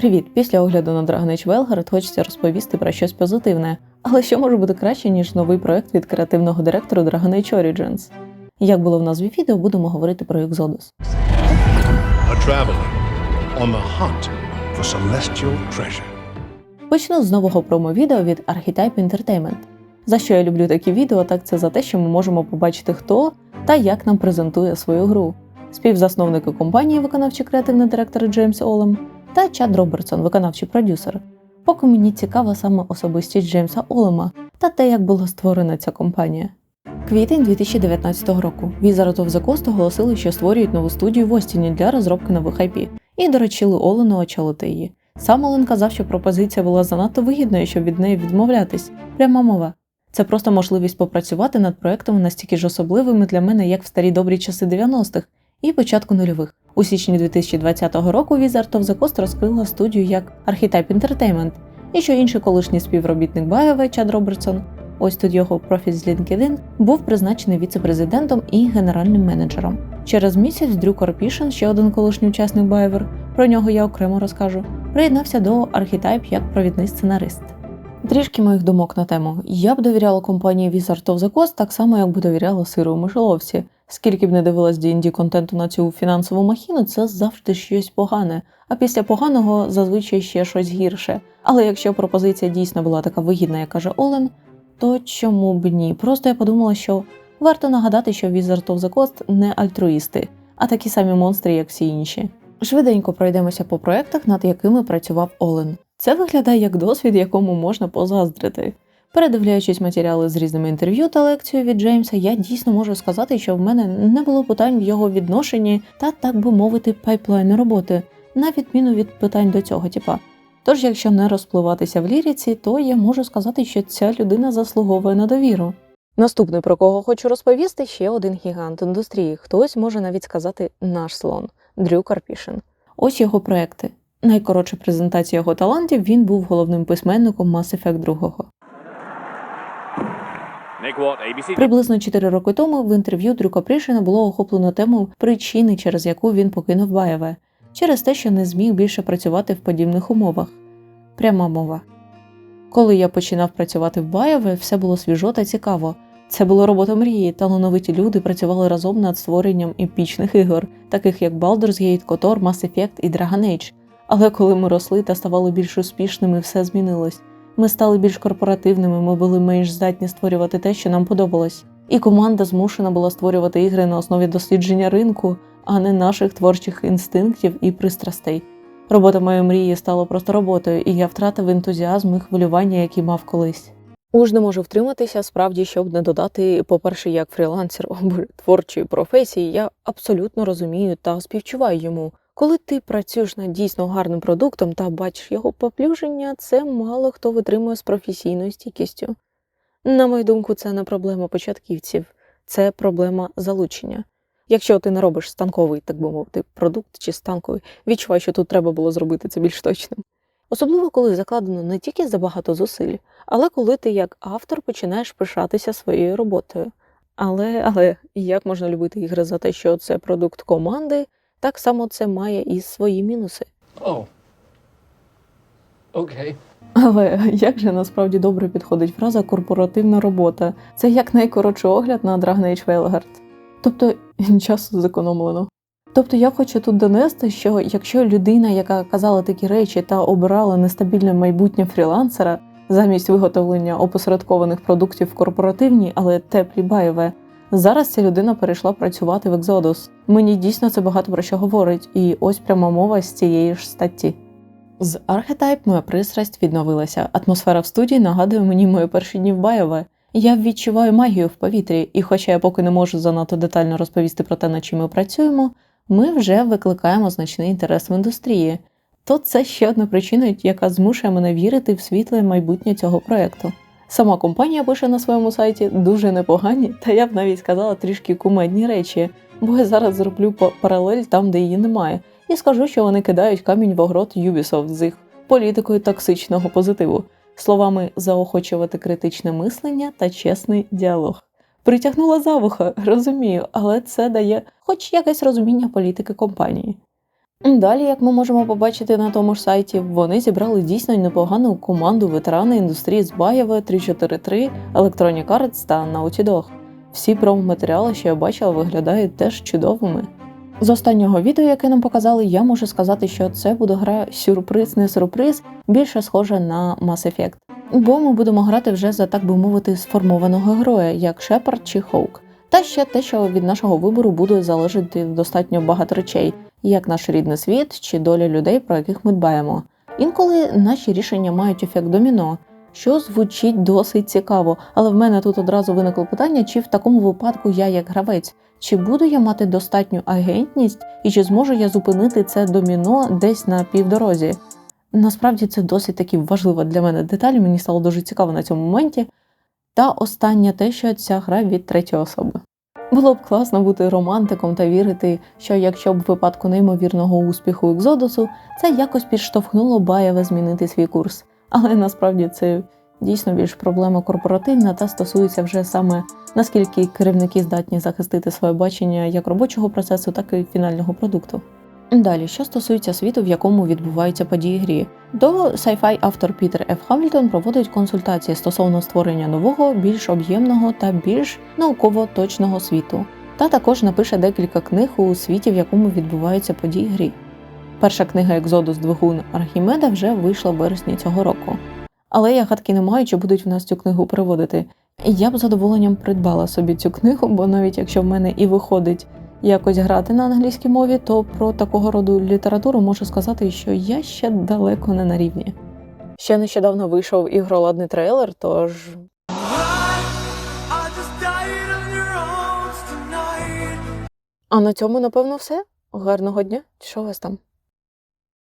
Привіт! Після огляду на Dragon Age Velgard хочеться розповісти про щось позитивне. Але що може бути краще, ніж новий проект від креативного директору Dragon Age Origins? Як було в назві відео, будемо говорити про Exodus. Почну з нового промо-відео від Archetype Entertainment. За що я люблю такі відео, так це за те, що ми можемо побачити, хто та як нам презентує свою гру. Співзасновники компанії, виконавчий креативний директор Джеймс Олем та Чад Робертсон, виконавчий продюсер. Поки мені цікава саме особистість Джеймса Олема та те, як була створена ця компанія. Квітень 2019 року Wizards of the Coast оголосили, що створюють нову студію в Остіні для розробки нових IP, і доручили Олену очолити її. Сам Олен казав, що пропозиція була занадто вигідною, щоб від неї відмовлятись. Пряма мова. Це просто можливість попрацювати над проектами настільки ж особливими для мене, як в старі добрі часи 90-х і початку нульових. У січні 2020 року Wizard of the Coast розкрила студію як Archetype Entertainment, і що інший колишній співробітник Байове Чад Робертсон, ось тут його профіль з LinkedIn, був призначений віце-президентом і генеральним менеджером. Через місяць Дрю Корпішин, ще один колишній учасник Байовер, про нього я окремо розкажу, приєднався до Archetype як провідний сценарист. Трішки моїх думок на тему. Я б довіряла компанії Wizard of the Coast так само, як би довіряла сиру у мишоловці. Скільки б не дивилась D&D контенту на цю фінансову махіну, це завжди щось погане, а після поганого зазвичай ще щось гірше. Але якщо пропозиція дійсно була така вигідна, як каже Олен, то чому б ні? Просто я подумала, що варто нагадати, що Wizard of the Coast не альтруїсти, а такі самі монстри, як всі інші. Швиденько пройдемося по проектах, над якими працював Олен. Це виглядає як досвід, якому можна позаздрити. Передивляючись матеріали з різними інтерв'ю та лекцією від Джеймса, я дійсно можу сказати, що в мене не було питань в його відношенні та, так би мовити, пайплайну роботи, на відміну від питань до цього типа. Тож, якщо не розпливатися в ліріці, то я можу сказати, що ця людина заслуговує на довіру. Наступний, про кого хочу розповісти, ще один гігант індустрії. Хтось може навіть сказати наш слон Дрю Карпішин. Ось його проекти. Найкоротша презентація його талантів він був головним письменником Mass Effect 2. Nick Watt, ABC. Приблизно 4 роки тому в інтерв'ю Дрю Капрішина було охоплено тему причини, через яку він покинув Баєве, через те, що не зміг більше працювати в подібних умовах. Пряма мова. Коли я починав працювати в Баєве, все було свіжо та цікаво. Це була робота мрії, талановиті люди працювали разом над створенням епічних ігор, таких як Baldur's Gate, KOTOR, Mass Effect і Dragon Age. Але коли ми росли та ставали більш успішними, все змінилось. Ми стали більш корпоративними, ми були менш здатні створювати те, що нам подобалось. І команда змушена була створювати ігри на основі дослідження ринку, а не наших творчих інстинктів і пристрастей. Робота моєї мрії стала просто роботою, і я втратив ентузіазм і хвилювання, які мав колись. Уж не можу втриматися, справді, щоб не додати, по-перше, як фрілансер або творчої професії, я абсолютно розумію та співчуваю йому. Коли ти працюєш над дійсно гарним продуктом та бачиш його поплюження, це мало хто витримує з професійною стійкістю. На мою думку, це не проблема початківців, це проблема залучення. Якщо ти не робиш станковий, так би мовити, продукт чи станковий, відчувай, що тут треба було зробити це більш точним. Особливо, коли закладено не тільки забагато зусиль, але коли ти як автор починаєш пишатися своєю роботою. Але, але як можна любити ігри за те, що це продукт команди, так само це має і свої мінуси. Oh. Okay. Але як же насправді добре підходить фраза корпоративна робота? Це як найкоротший огляд на Dragon Age Veilguard. Тобто часу зекономлено. Тобто я хочу тут донести, що якщо людина, яка казала такі речі та обирала нестабільне майбутнє фрілансера замість виготовлення опосередкованих продуктів в корпоративній, але теплі байове, зараз ця людина перейшла працювати в Exodus. Мені дійсно це багато про що говорить, і ось пряма мова з цієї ж статті. З Archetype моя пристрасть відновилася. Атмосфера в студії нагадує мені мої перші дні в Байове. Я відчуваю магію в повітрі, і хоча я поки не можу занадто детально розповісти про те, над чим ми працюємо, ми вже викликаємо значний інтерес в індустрії. То це ще одна причина, яка змушує мене вірити в світле майбутнє цього проекту. Сама компанія пише на своєму сайті дуже непогані, та я б навіть сказала трішки кумедні речі, бо я зараз зроблю па- паралель там, де її немає, і скажу, що вони кидають камінь в огород Ubisoft з їх політикою токсичного позитиву, словами заохочувати критичне мислення та чесний діалог. Притягнула за вуха, розумію, але це дає хоч якесь розуміння політики компанії. Далі, як ми можемо побачити на тому ж сайті, вони зібрали дійсно непогану команду ветерани індустрії з Баява 343, Electronic Arts та Naughty Dog. Всі промо-матеріали, що я бачила, виглядають теж чудовими. З останнього відео, яке нам показали, я можу сказати, що це буде гра сюрприз, не сюрприз, більше схожа на Mass Effect. Бо ми будемо грати вже за так би мовити сформованого героя, як Шепард чи Хоук. Та ще те, що від нашого вибору буде залежати достатньо багато речей, як наш рідний світ чи доля людей, про яких ми дбаємо. Інколи наші рішення мають ефект доміно, що звучить досить цікаво, але в мене тут одразу виникло питання, чи в такому випадку я як гравець, чи буду я мати достатню агентність і чи зможу я зупинити це доміно десь на півдорозі. Насправді це досить таки важлива для мене деталь, мені стало дуже цікаво на цьому моменті. Та останнє те, що ця гра від третьої особи. Було б класно бути романтиком та вірити, що якщо б випадку неймовірного успіху Екзодусу це якось підштовхнуло баєве змінити свій курс. Але насправді це дійсно більш проблема корпоративна та стосується вже саме наскільки керівники здатні захистити своє бачення як робочого процесу, так і фінального продукту. Далі, що стосується світу, в якому відбуваються події грі, до sci-fi автор Пітер Ф. Хамільтон проводить консультації стосовно створення нового, більш об'ємного та більш науково точного світу, та також напише декілька книг у світі, в якому відбуваються події грі. Перша книга Екзодус Двигун Архімеда вже вийшла в вересні цього року. Але я гадки не маю, чи будуть в нас цю книгу переводити. Я б з задоволенням придбала собі цю книгу, бо навіть якщо в мене і виходить якось грати на англійській мові, то про такого роду літературу можу сказати, що я ще далеко не на рівні. Ще нещодавно вийшов ігроладний трейлер, тож. А на цьому, напевно, все. Гарного дня. Що у вас там?